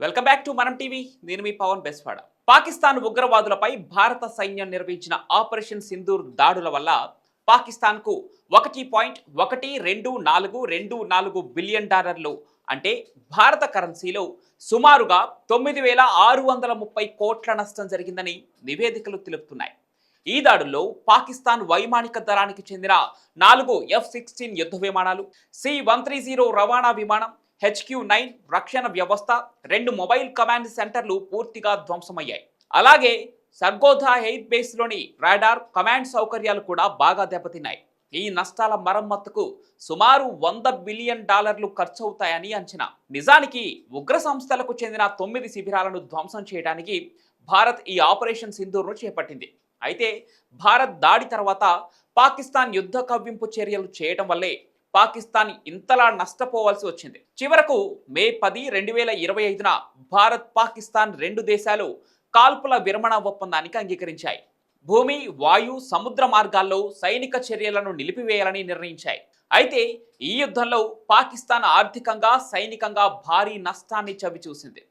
Welcome back to Manam TV నేను మీ పవన్ బెస్వాడ. పాకిస్తాన్ ఉగ్రవాదులపై భారత సైన్యం నిర్వహించిన ఆపరేషన్ సింధూర్ దాడుల వల్ల పాకిస్తాన్కు ఒకటి పాయింట్ ఒకటి రెండు నాలుగు రెండు నాలుగు బిలియన్ డాలర్లు అంటే భారత కరెన్సీలో సుమారుగా తొమ్మిది వేల ఆరు వందల ముప్పై కోట్ల నష్టం జరిగిందని నివేదికలు తెలుపుతున్నాయి. ఈ దాడుల్లో పాకిస్తాన్ వైమానిక దళానికి చెందిన నాలుగు ఎఫ్ సిక్స్టీన్ యుద్ధ విమానాలు సి వన్ త్రీ జీరో రవాణా విమానం హెచ్క్యూ నైన్ రక్షణ వ్యవస్థ రెండు మొబైల్ కమాండ్ సెంటర్లు పూర్తిగా ధ్వంసమయ్యాయి. అలాగే సర్గోధా ఎయిర్ బేస్లోని రాడార్ కమాండ్ సౌకర్యాలు కూడా బాగా దెబ్బతిన్నాయి. ఈ నష్టాల మరమ్మతుకు సుమారు వంద బిలియన్ డాలర్లు ఖర్చవుతాయని అంచనా. నిజానికి ఉగ్ర సంస్థలకు చెందిన తొమ్మిది శిబిరాలను ధ్వంసం చేయడానికి భారత్ ఈ ఆపరేషన్ సింధూర్ను చేపట్టింది. అయితే భారత్ దాడి తర్వాత పాకిస్తాన్ యుద్ధ కవ్వింపు చర్యలు చేయటం వల్లే పాకిస్తాన్ ఇంతలా నష్టపోవాల్సి వచ్చింది. చివరకు మే పది రెండు వేల ఇరవై ఐదున భారత్ పాకిస్తాన్ రెండు దేశాలు కాల్పుల విరమణ ఒప్పందానికి అంగీకరించాయి. భూమి వాయు సముద్ర మార్గాల్లో సైనిక చర్యలను నిలిపివేయాలని నిర్ణయించాయి. అయితే ఈ యుద్ధంలో పాకిస్తాన్ ఆర్థికంగా సైనికంగా భారీ నష్టాన్ని చవిచూసింది.